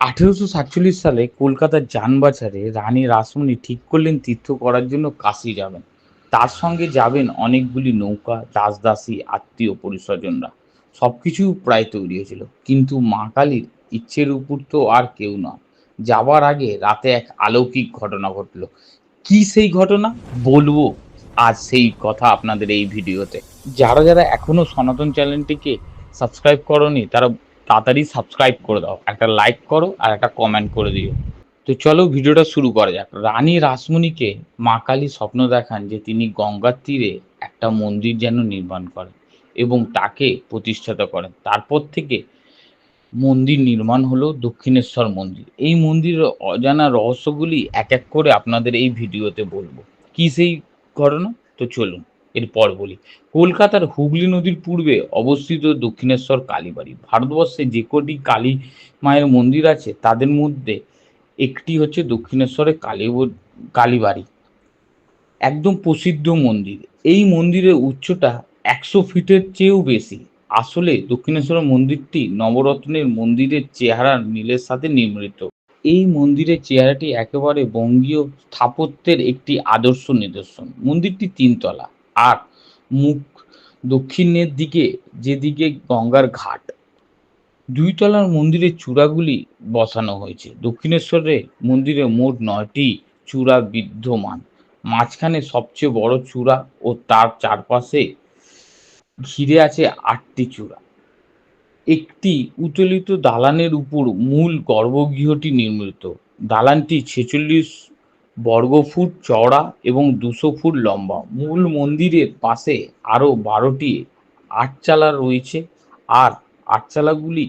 আঠেরোশো সাতচল্লিশ সালে কলকাতার যানবাজারে রানী রাসমণি ঠিক করলেন তীর্থ করার জন্য কাশি যাবেন। তার সঙ্গে যাবেন অনেকগুলি নৌকা, দাসদাসী, আত্মীয়, পরিস্বজনরা। সবকিছু প্রায় তৈরি হয়েছিল। কিন্তু মা কালীর ইচ্ছের উপর তো আর কেউ না যাবার আগে রাতে এক আলৌকিক ঘটনা ঘটলো। কি সেই ঘটনা? বলব আজ সেই কথা আপনাদের এই ভিডিওতে। যারা যারা এখনও সনাতন চ্যানেলটিকে সাবস্ক্রাইব করনি, তারা তাড়াতাড়ি সাবস্ক্রাইব করে দাও। একটা লাইক করো আর একটা কমেন্ট করে দিও। তো চলো ভিডিওটা শুরু করা যাক। রানী রাসমণিকে মা কালী স্বপ্ন দেখান যে তিনি গঙ্গার তীরে একটা মন্দির যেন নির্মাণ করেন এবং তাকে প্রতিষ্ঠাতা করেন। তারপর থেকে মন্দির নির্মাণ হলো দক্ষিণেশ্বর মন্দির। এই মন্দিরের অজানা রহস্যগুলি এক এক করে আপনাদের এই ভিডিওতে বলব। কি সেই ঘটনা? তো চলুন। এরপর বলি, কলকাতার হুগলি নদীর পূর্বে অবস্থিত দক্ষিণেশ্বর কালীবাড়ি। ভারতবর্ষে যে কটি কালী মায়ের মন্দির আছে, তাদের মধ্যে একটি হচ্ছে দক্ষিণেশ্বরের কালী কালীবাড়ি। একদম প্রসিদ্ধ মন্দির। এই মন্দিরের উচ্চতা একশো ফিটের চেয়েও বেশি। আসলে দক্ষিণেশ্বর মন্দিরটি নবরত্নের মন্দিরের চেহারা নীলের সাথে নির্মিত। এই মন্দিরের চেহারাটি একেবারে বঙ্গীয় স্থাপত্যের একটি আদর্শ নিদর্শন। মন্দিরটি তিনতলা। আর মুখ দক্ষিণের দিকে যেদিকে গঙ্গার ঘাট দুই তলার মন্দিরের চূড়াগুলি বসানো হয়েছে। দক্ষিণেশ্বরে মন্দিরে মোট নয়টি চূড়া বিদ্যমান। মাঝখানে সবচেয়ে বড় চূড়া ও তার চারপাশে ঘিরে আছে আটটি চূড়া। একটি উত্তোলিত দালানের উপর মূল গর্ভগৃহটি নির্মিত। দালানটি ছেচল্লিশ বর্গফুট চওড়া এবং দুশো ফুট লম্বা। মূল মন্দিরের পাশে আরও বারোটি আটচালা রয়েছে আর আটচালাগুলি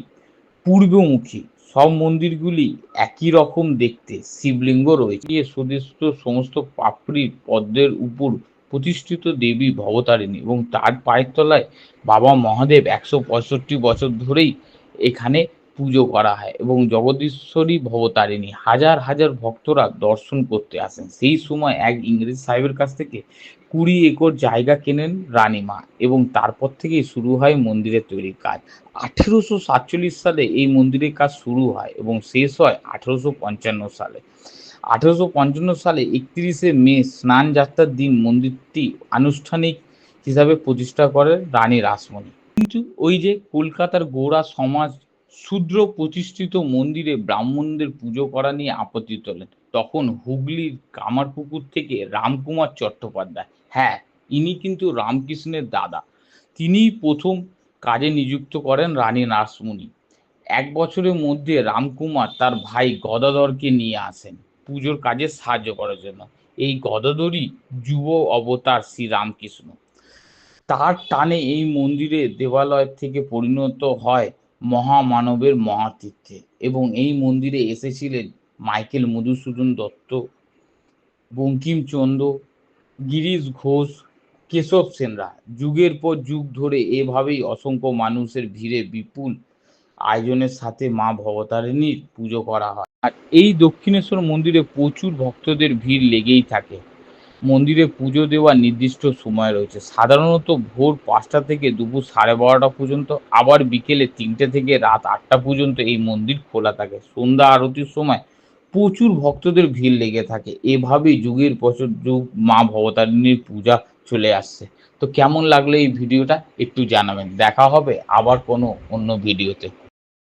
পূর্বমুখী। সব মন্দিরগুলি একই রকম দেখতে শিবলিঙ্গ রয়েছে। সুদৃষ্ট সমস্ত পাপড়ির পদ্মের উপর প্রতিষ্ঠিত দেবী ভবতারিণী এবং তার পায়ের তলায় বাবা মহাদেব একশো পঁয়ষট্টি বছর ধরেই এখানে পুজো করা হয় এবং জগদীশ্বরী ভবতারিণী হাজার হাজার ভক্তরা দর্শন করতে আসেন। সেই সময় এক ইংরেজ সাহেবের কাছ থেকে কুড়ি একর জায়গা কেনেন রানীমা এবং তারপর থেকেই শুরু হয় মন্দিরের তৈরির কাজ। আঠেরোশো সাতচল্লিশ সালে এই মন্দিরের কাজ শুরু হয় এবং শেষ হয় আঠেরোশো পঞ্চান্ন সালে। আঠেরোশো পঞ্চান্ন সালে একত্রিশে মে স্নান যাত্রার দিন মন্দিরটি আনুষ্ঠানিক হিসাবে প্রতিষ্ঠা করেন রানী রাসমণি। কিন্তু ওই যে কলকাতার গোড়া সমাজ শূদ্র প্রতিষ্ঠিত মন্দিরে ব্রাহ্মণদের পুজো করা নিয়ে আপত্তি তোলেন তখন হুগলির কামারপুকুর থেকে রামকুমার চট্টোপাধ্যায়। হ্যাঁ ইনি কিন্তু রামকৃষ্ণের দাদা। তিনিই প্রথম কাজে নিযুক্ত করেন রানী রাসমণি এক বছরের মধ্যে রামকুমার তার ভাই গদাধরকে নিয়ে আসেন। পুজোর কাজে সাহায্য করার জন্য। এই গদাধরই যুব অবতার শ্রী রামকৃষ্ণ তার টানে এই মন্দিরে দেবালয় থেকে পরিণত হয় মহামানবের মহাতীর্থে এবং এই মন্দিরে এসেছিলেন মাইকেল মধুসূদন দত্ত, বঙ্কিমচন্দ্র, গিরিশ ঘোষ, কেশব সেনরা। যুগের পর যুগ ধরে এভাবেই অসংখ্য মানুষের ভিড়ে বিপুল আয়োজনের সাথে মা ভবতারিণীর পুজো করা হয়। আর এই দক্ষিণেশ্বর মন্দিরে প্রচুর ভক্তদের ভিড় লেগেই থাকে। মন্দিরে পুজো দেওয়ার নির্দিষ্ট সময় রয়েছে। সাধারণত ভোর পাঁচটা থেকে দুপুর সাড়ে বারোটা পর্যন্ত, আবার বিকেলে তিনটে থেকে রাত আটটা পর্যন্ত এই মন্দির খোলা থাকে। সন্ধ্যা আরতির সময় প্রচুর ভক্তদের ভিড় লেগে থাকে। এভাবেই যুগের বছর যুগ মা ভবতারিণীর পূজা চলে আসছে। তো কেমন লাগল এই ভিডিওটা একটু জানাবেন। দেখা হবে আবার কোনো অন্য ভিডিওতে।